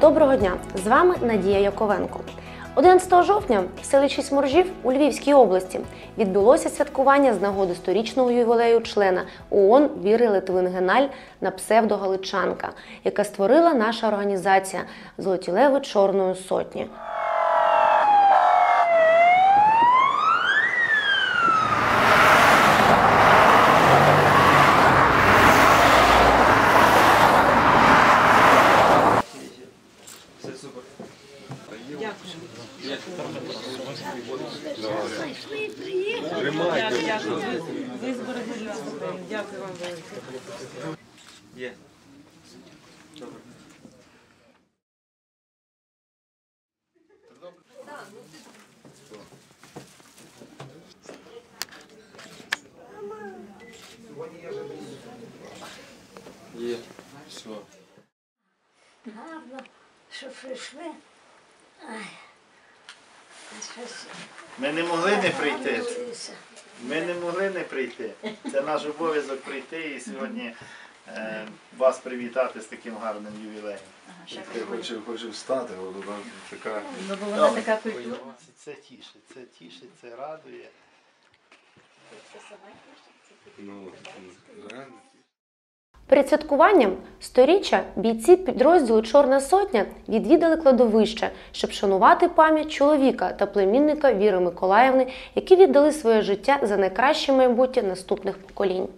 Доброго дня! З вами Надія Яковенко. 11 жовтня в селищі Сморжів у Львівській області відбулося святкування з нагоди сторічного ювілею члена ООН Віри Литвин-Геналь на псевдо Галичанка, яка створила наша організація Золоті Леви Чорної Сотні. Все супер. Дякую, дякую. Ви, ви зберегли нас Україну. Дякую вам велике. Є. Добре. Є. Все. Гарно, що прийшли. Ай, щось Ми не могли не прийти. Ми не могли не прийти. Це наш обов'язок прийти і сьогодні е, вас привітати з таким гарним ювілеєм. Я хочу, хочу встати, але вона така. Ну, бо вона така культурна. Це, це тішить, це тішить, це радує. Ну, реально. Перед святкуванням сторіччя бійці підрозділу Чорна Сотня відвідали кладовище, щоб шанувати пам'ять чоловіка та племінника Віри Миколаївни, які віддали своє життя за найкраще майбутнє наступних поколінь.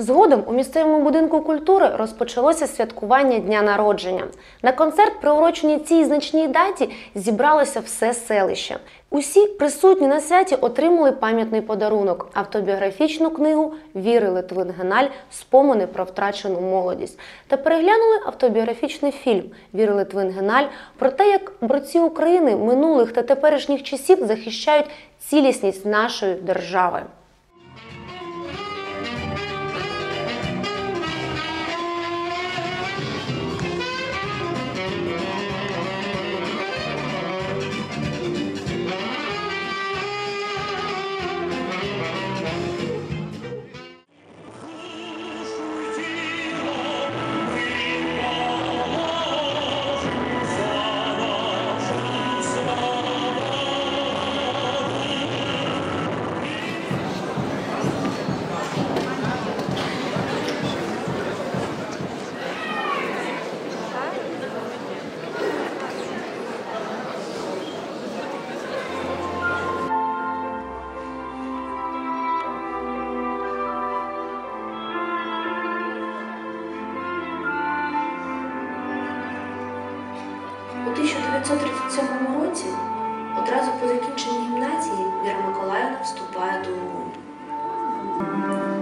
Згодом у місцевому будинку культури розпочалося святкування дня народження. На концерт, приурочений цій значній даті, зібралося все селище. Усі присутні на святі отримали пам'ятний подарунок автобіографічну книгу Віри Литвин-Геналь Спомини про втрачену молодість та переглянули автобіографічний фільм Віри Литвин-Геналь про те, як борці України минулих та теперішніх часів захищають цілісність нашої держави.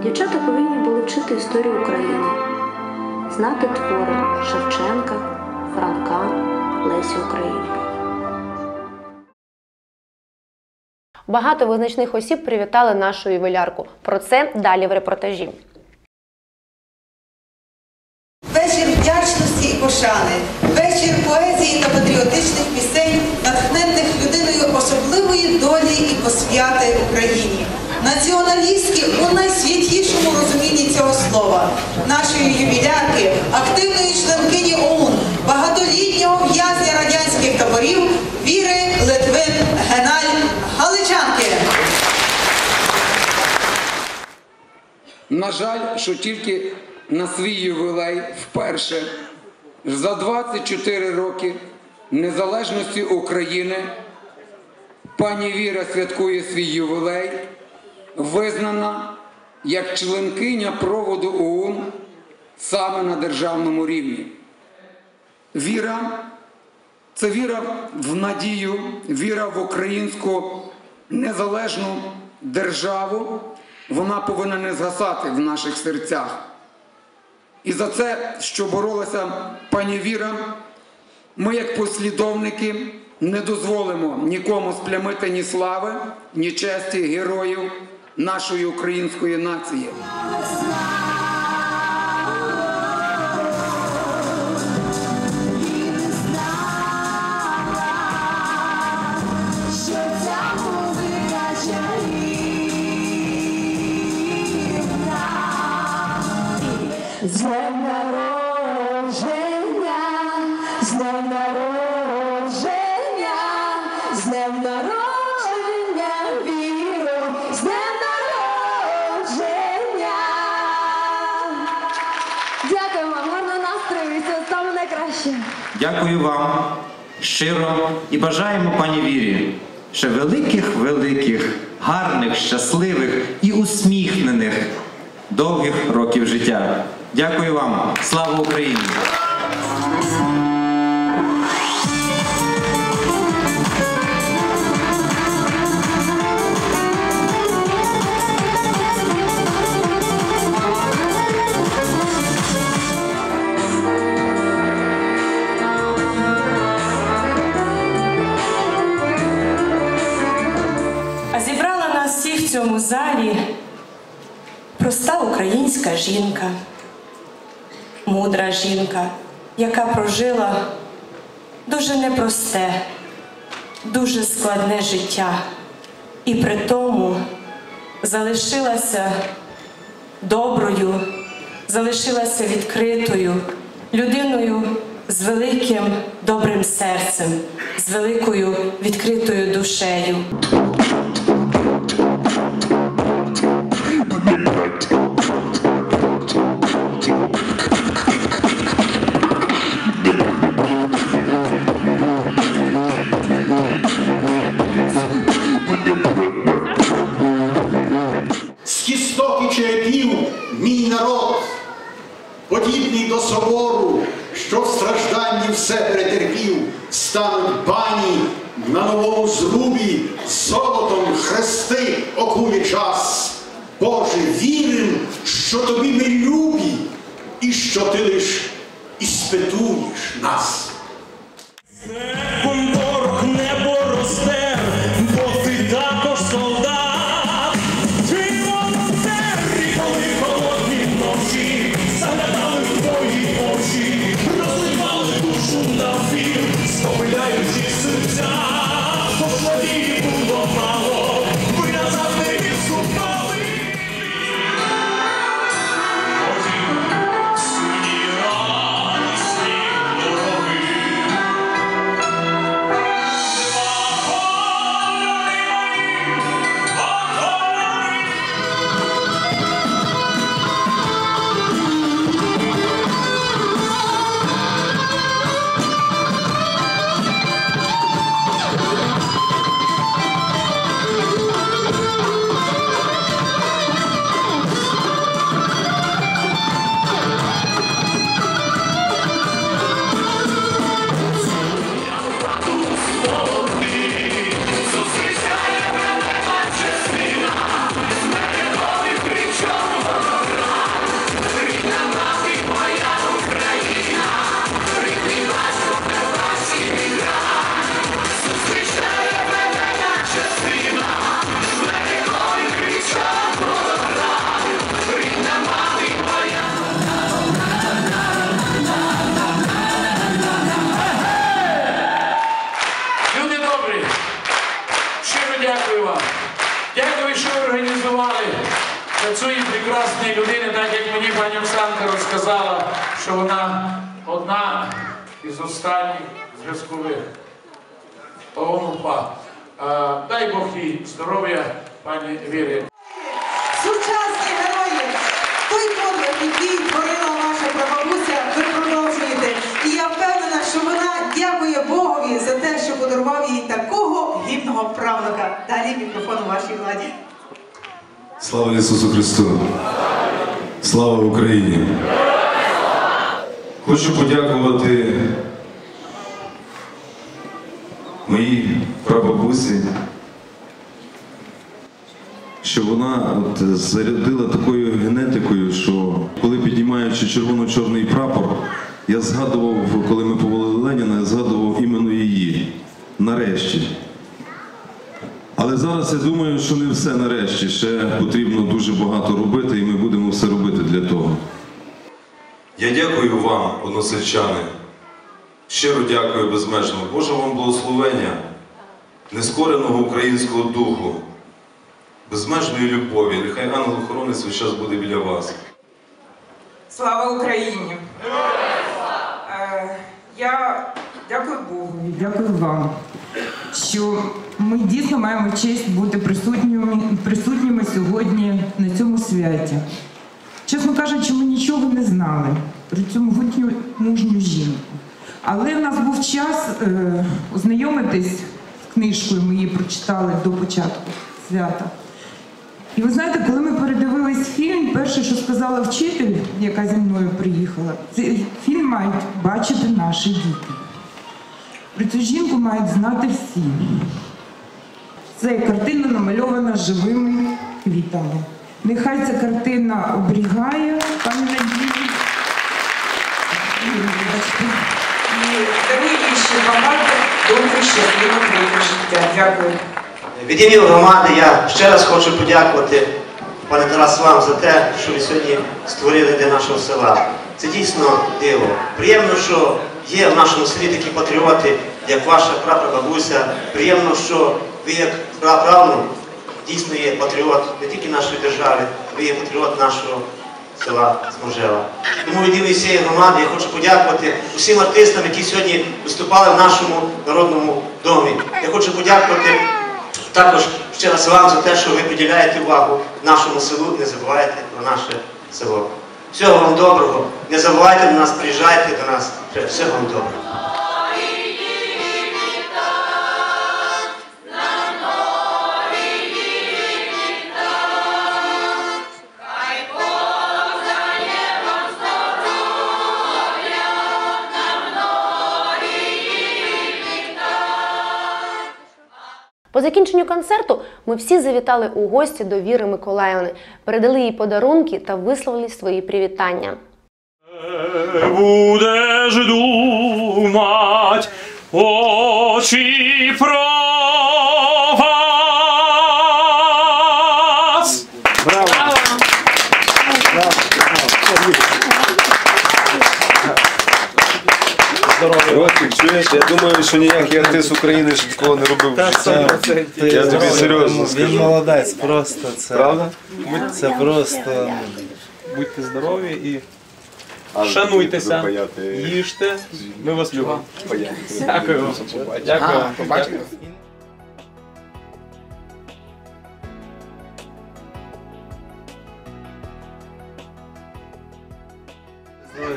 Дівчата повинні були вчити історію України, знати твори Шевченка, Франка, Лесі Українки. Багато визначних осіб привітали нашу ювелярку. Про це далі в репортажі. Вечір вдячності і пошани, вечір поезії та патріотичних пісень, натхнених людиною особливої долі і посвяти Україні. Націоналістки у найсвятішому розумінні цього слова, нашої ювілярки, активної членкині ОУН, багатолітнього в'язня радянських таборів Віри Литвин Геналь Галичанки. На жаль, що тільки на свій ювілей вперше за 24 роки незалежності України пані Віра святкує свій ювілей, визнана як членкиня проводу ОУН саме на державному рівні. Віра це віра в надію, віра в українську незалежну державу. Вона повинна не згасати в наших серцях. І за це, що боролася пані Віра, ми, як послідовники, не дозволимо нікому сплямити ні слави, ні честі героїв нашої української нації. Що Дякую вам щиро і бажаємо пані Вірі ще великих, великих, гарних, щасливих і усміхнених довгих років життя. Дякую вам. Слава Україні! Цьому залі проста українська жінка, мудра жінка, яка прожила дуже непросте, дуже складне життя, і при тому залишилася доброю, залишилася відкритою, людиною з великим добрим серцем, з великою відкритою душею. До собору, що в стражданні все перетерпів, стануть бані на новому зрубі, золотом хрести окулі час. Боже, вірим, що тобі ми любі, і що ти лиш іспитуєш нас. Організували цієї прекрасної людини, так як мені пані Оксанка розказала, що вона одна із останніх зв'язкових ООН-УПА. Е, Дай Бог їй здоров'я, пані Вірі. Сучасні герої, той подвиг, який творила ваша прабабуся, ви продовжуєте. І я впевнена, що вона дякує Богові мого правнука. Далі мікрофон у вашій владі. Слава Ісусу Христу! Слава Україні! Хочу подякувати моїй прабабусі, що вона от зарядила такою генетикою, що коли піднімаючи червоно-чорний прапор, я згадував, коли ми повалили Леніна, я згадував іменно її. Нарешті. Але зараз я думаю, що не все нарешті. Ще потрібно дуже багато робити, і ми будемо все робити для того. Я дякую вам, односельчани. Щиро дякую безмежно. Боже вам благословення, нескореного українського духу, безмежної любові. Нехай ангел-охоронець весь час буде біля вас. Слава Україні! Е, Я дякую Богу, дякую вам, що ми дійсно маємо честь бути присутніми, присутніми сьогодні на цьому святі. Чесно кажучи, ми нічого не знали про цю могутню мужню жінку. Але в нас був час е, ознайомитись з книжкою, ми її прочитали до початку свята. І ви знаєте, коли ми передивились фільм, перше, що сказала вчитель, яка зі мною приїхала, цей фільм мають бачити наші діти. Про цю жінку мають знати всі. Це картина намальована живими квітами. Нехай ця картина оберігає, пані Надії. І дарує ще багато добрих, щасливих років життя. Дякую. Від імені громади я ще раз хочу подякувати, пане Тарас, вам за те, що ви сьогодні створили для нашого села. Це дійсно диво. Приємно, що є в нашому селі такі патріоти, як ваша прапрабабуся. Приємно, що ви як праправнук дійсно є патріот не тільки нашої держави, ви є патріот нашого села Зможева. Тому від імені всієї громади я хочу подякувати усім артистам, які сьогодні виступали в нашому народному домі. Я хочу подякувати також ще раз вам за те, що ви приділяєте увагу нашому селу не забуваєте про наше село. Всього вам доброго. Не забувайте до нас, приїжджайте до нас. Всього вам доброго. По закінченню концерту ми всі завітали у гості до Віри Миколаївни, передали їй подарунки та висловили свої привітання. Будеш думать, очі про чуєш, я думаю, що ніякий артист України ще такого не робив. в житті. Я тобі серйозно Він скажу. молодець, просто це. Правда? Це просто. Будьте здорові і Але шануйтеся, паяти- їжте. Ми вас любимо. Дякую вам. Дякую вам. Дякую.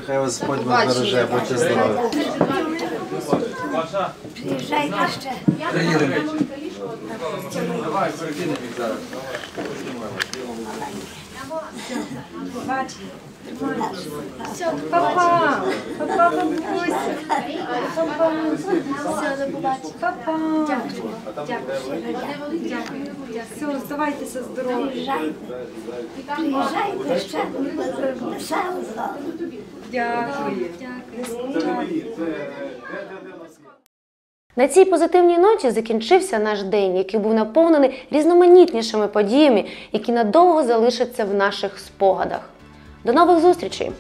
Хай вас Господь вас береже, будьте здорові. Приїжджайте ще. Все, папа, папа, бабуся, папа, все. Папа. Дякую, дякую. Все, оставайтеся здорові. Приїжджайте. Ще. Знову. Дякую. Дякую. На цій позитивній ноті закінчився наш день, який був наповнений різноманітнішими подіями, які надовго залишаться в наших спогадах. До нових зустрічей!